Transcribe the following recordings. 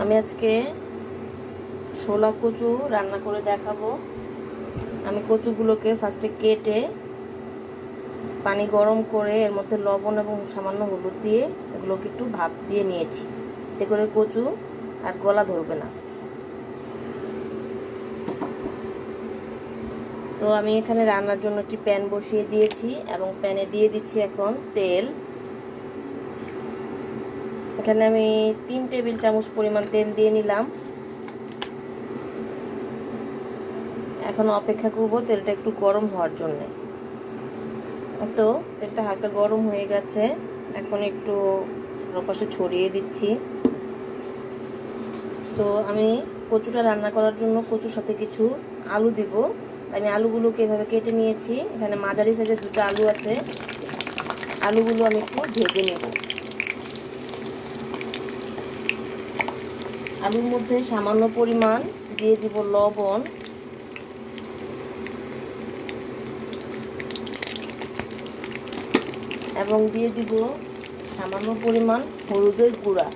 আমি আজকে শোলা কচু রান্না করে দেখাবো। আমি কচুগুলোকে ফার্স্টে কেটে পানি গরম করে এর মধ্যে লবণ এবং সামান্য হলুদ দিয়ে এগুলোকে একটু ভাপ দিয়ে নিয়েছি। এতে করে কচু আর গলা ধরবে না। তো আমি এখানে রান্নার জন্য একটি প্যান বসিয়ে দিয়েছি এবং প্যানে দিয়ে দিচ্ছি এখন তেল। এখানে আমি তিন টেবিল চামচ পরিমাণ তেল দিয়ে নিলাম। এখন অপেক্ষা করব তেলটা একটু গরম হওয়ার জন্যে। তো, তেলটা হালকা গরম হয়ে গেছে। এখন একটু পাশে ছড়িয়ে দিচ্ছি। তো, আমি কচুটা রান্না করার জন্য কচুর সাথে কিছু আলু দিব। আমি আলুগুলোকে এভাবে কেটে নিয়েছি। এখানে মাঝারি সাইজের দুটো আলু আছে। আলুগুলো আমি একটু ভেজে নেব। আলুর মধ্যে সামান্য পরিমাণ দিয়ে দিব লবণ। এবং দিয়ে দিব সামান্য পরিমাণ হলুদের গুঁড়া।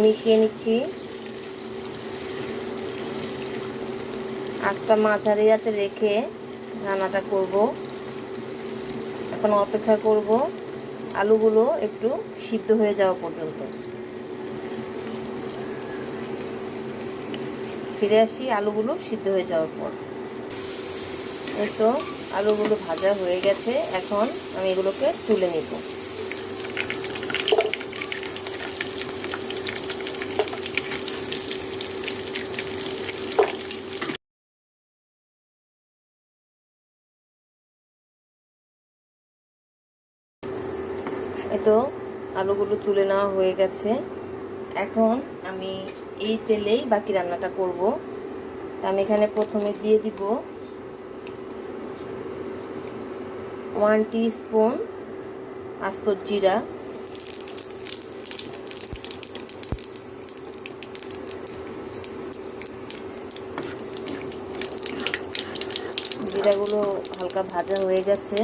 মিশিয়ে নিচ্ছি। আঁচটা মাঝারি আছে রেখে রান্নাটা করব। এখন অপেক্ষা করব। আলুগুলো একটু সিদ্ধ হয়ে যাওয়া পর্যন্ত। ফিরে আসি আলুগুলো সিদ্ধ হয়ে যাওয়ার পর। এই তো আলুগুলো ভাজা হয়ে গেছে, এখন আমি এগুলোকে তুলে নিব। তো আলুগুলো তুলে নেওয়া হয়ে গেছে। এখন আমি এই তেলেই বাকি রান্নাটা করব। আমি এখানে প্রথমে দিয়ে দিব ওয়ান স্পুন আস্ত জিরা। জিরাগুলো হালকা ভাজা হয়ে গেছে।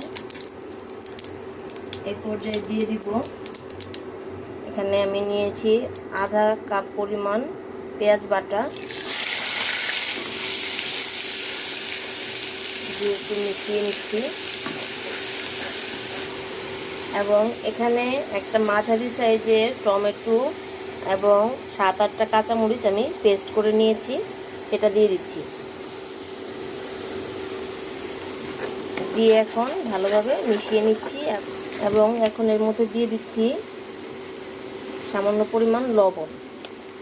এই পর্যায়ে দিয়ে দিব। এখানে আমি নিয়েছি আধা কাপ পরিমাণ পেঁয়াজ বাটা। দিয়ে একটু মিশিয়ে নিচ্ছি। এবং এখানে একটা মাঝারি সাইজের টমেটো এবং সাত আটটা কাঁচামরিচ আমি পেস্ট করে নিয়েছি এটা দিয়ে দিচ্ছি। দিয়ে এখন ভালোভাবে মিশিয়ে নিচ্ছি। এবং এখন এর মধ্যে দিয়ে দিচ্ছি সামান্য পরিমাণ লবণ।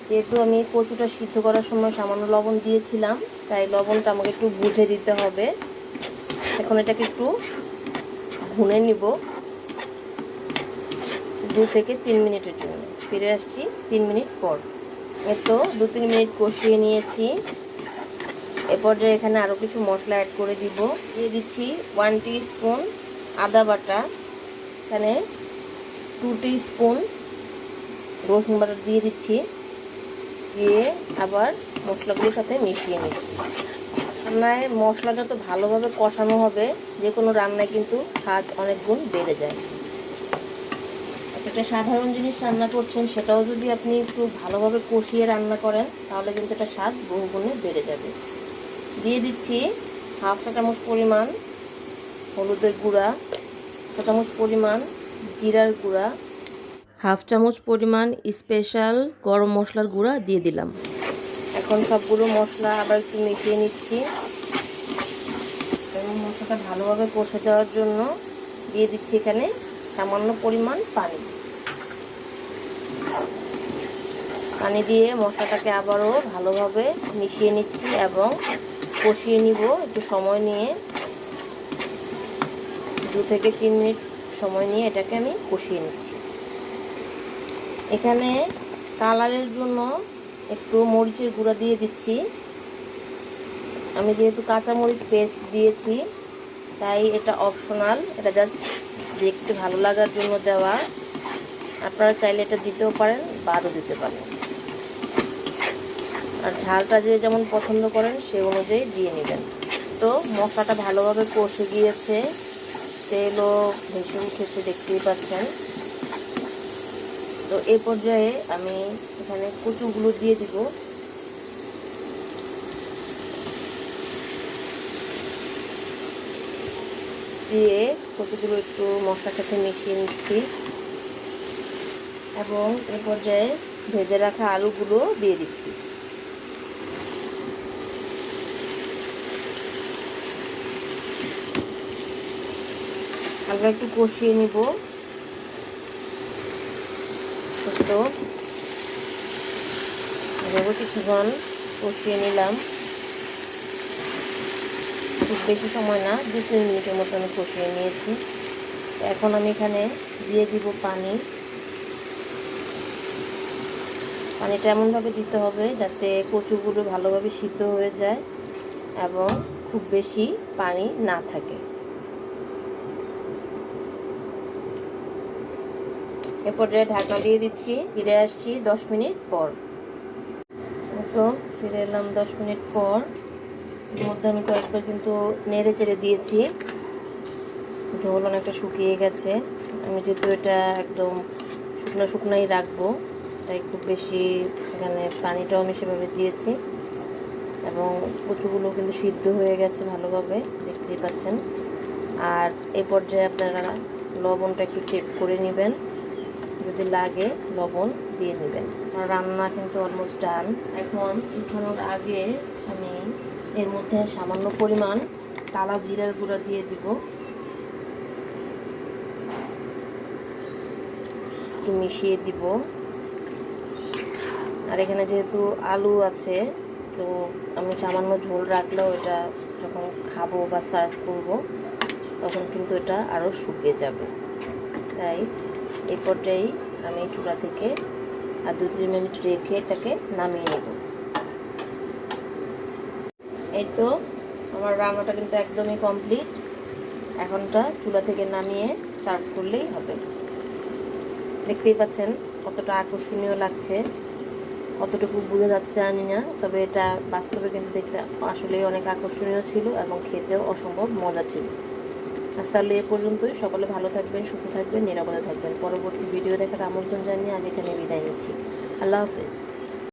যেহেতু আমি কচুটা সিদ্ধ করার সময় সামান্য লবণ দিয়েছিলাম, তাই লবণটা আমাকে একটু বুঝে দিতে হবে। এখন এটাকে একটু ভুনে নিব। দু থেকে তিন মিনিটের জন্য। ফিরে আসছি তিন মিনিট পর। এতো দু তিন মিনিট কষিয়ে নিয়েছি। এ পর্যায়ে এখানে আরও কিছু মশলা অ্যাড করে দিব। দিয়ে দিচ্ছি ওয়ান স্পুন আদা বাটা। এখানে টু স্পুন রসুন বাটা দিয়ে দিচ্ছি। দিয়ে আবার মশলাগুলোর সাথে মিশিয়ে নিচ্ছি। রান্নায় মশলা যত ভালোভাবে কষানো হবে যে কোনো রান্নায় কিন্তু স্বাদ অনেক গুণ বেড়ে যায়। একটা সাধারণ জিনিস রান্না করছেন, সেটাও যদি আপনি একটু ভালোভাবে কষিয়ে রান্না করেন, তাহলে কিন্তু এটা স্বাদ বহুগুণে বেড়ে যাবে। দিয়ে দিচ্ছি হাফ চা চামচ পরিমাণ হলুদের গুঁড়া। চামচ পরিমাণ জিরার গুঁড়া, হাফ চামচ পরিমাণ স্পেশাল গরম মশলার গুঁড়া দিয়ে দিলাম। এখন সবগুলো মশলা আবার একটু মিশিয়ে নিচ্ছি। এবং মশলাটা ভালোভাবে কষে যাওয়ার জন্য দিয়ে দিচ্ছি এখানে সামান্য পরিমাণ পানি। পানি দিয়ে মশলাটাকে আবারও ভালোভাবে মিশিয়ে নিচ্ছি এবং কষিয়ে নিব। একটু সময় নিয়ে দু থেকে তিন মিনিট সময় নিয়ে এটাকে আমি কষিয়ে নিচ্ছি। এখানে কালারের জন্য একটু মরিচের গুঁড়া দিয়ে দিচ্ছি। আমি যেহেতু কাঁচা মরিচ পেস্ট দিয়েছি, তাই এটা অপশনাল, এটা জাস্ট দেখতে ভালো লাগার জন্য দেওয়া। আপনারা চাইলে এটা দিতেও পারেন, বাদও দিতে পারেন। আর ঝালটা যে যেমন পছন্দ করেন, সে অনুযায়ী দিয়ে নেবেন। তো মশলাটা ভালোভাবে কষে গিয়েছে। তেলও ভেসে উঠেছে দেখতেই পাচ্ছেন। তো এই পর্যায়ে আমি এখানে কচুগুলো দিয়ে দিব। দিয়ে কচুগুলো একটু মশলার সাথে মিশিয়ে নিচ্ছি। এবং এ পর্যায়ে ভেজে রাখা আলুগুলো দিয়ে দিচ্ছি। হালকা একটু কষিয়ে নিব। তো এভাবে কিছুক্ষণ কষিয়ে নিলাম। খুব বেশি সময় না, দু তিন মিনিটের মতো আমি কষিয়ে নিয়েছি। এখন আমি এখানে দিয়ে দিব পানি। পানিটা এমনভাবে দিতে হবে যাতে কচুগুলো ভালোভাবে সিদ্ধ হয়ে যায় এবং খুব বেশি পানি না থাকে। এ পর্যায়ে ঢাকনা দিয়ে দিচ্ছি, ফিরে আসছি দশ মিনিট পর। তো, ফিরে এলাম দশ মিনিট পর। মধ্যে আমি কয়েকবার কিন্তু নেড়ে চেড়ে দিয়েছি। ঝোল অনেকটা শুকিয়ে গেছে। আমি যেহেতু এটা একদম শুকনো শুকনোই রাখব, তাই খুব বেশি এখানে পানিটাও আমি সেভাবে দিয়েছি। এবং কচুগুলো কিন্তু সিদ্ধ হয়ে গেছে ভালোভাবে, দেখতেই পাচ্ছেন। আর এ পর্যায়ে আপনারা লবণটা একটু চেক করে নেবেন। যদি লাগে লবণ দিয়ে নেবেন রান্না কিন্তু অলমোস্ট ডান এখন উঠানোর আগে আমি এর মধ্যে সামান্য পরিমাণ কালা জিরার গুঁড়া দিয়ে দিব। একটু মিশিয়ে দিব। আর এখানে যেহেতু আলু আছে, তো আমি সামান্য ঝোল রাখলেও এটা যখন খাব বা সার্ভ করব, তখন কিন্তু এটা আরও শুকিয়ে যাবে। তাই এই পর্যায়েই আমি চূড়া থেকে আর দু তিন মিনিট রেখে এটাকে নামিয়ে নেব। এই তো আমার রান্নাটা কিন্তু একদমই কমপ্লিট এখনটা চুলা থেকে নামিয়ে সার্ভ করলেই হবে। দেখতেই পাচ্ছেন কতটা আকর্ষণীয় লাগছে। কতটুকু বুঝে যাচ্ছে জানি না, তবে এটা বাস্তবে কিন্তু দেখতে আসলেই অনেক আকর্ষণীয় ছিল এবং খেতেও অসম্ভব মজা ছিল। আজ তাহলে এ পর্যন্তই। সকলে ভালো থাকবেন, সুস্থ থাকবেন, নিরাপদে থাকবেন। পরবর্তী ভিডিও দেখার আমন্ত্রণ জানিয়ে আমি এখানে বিদায় নিচ্ছি। আল্লাহ হাফেজ।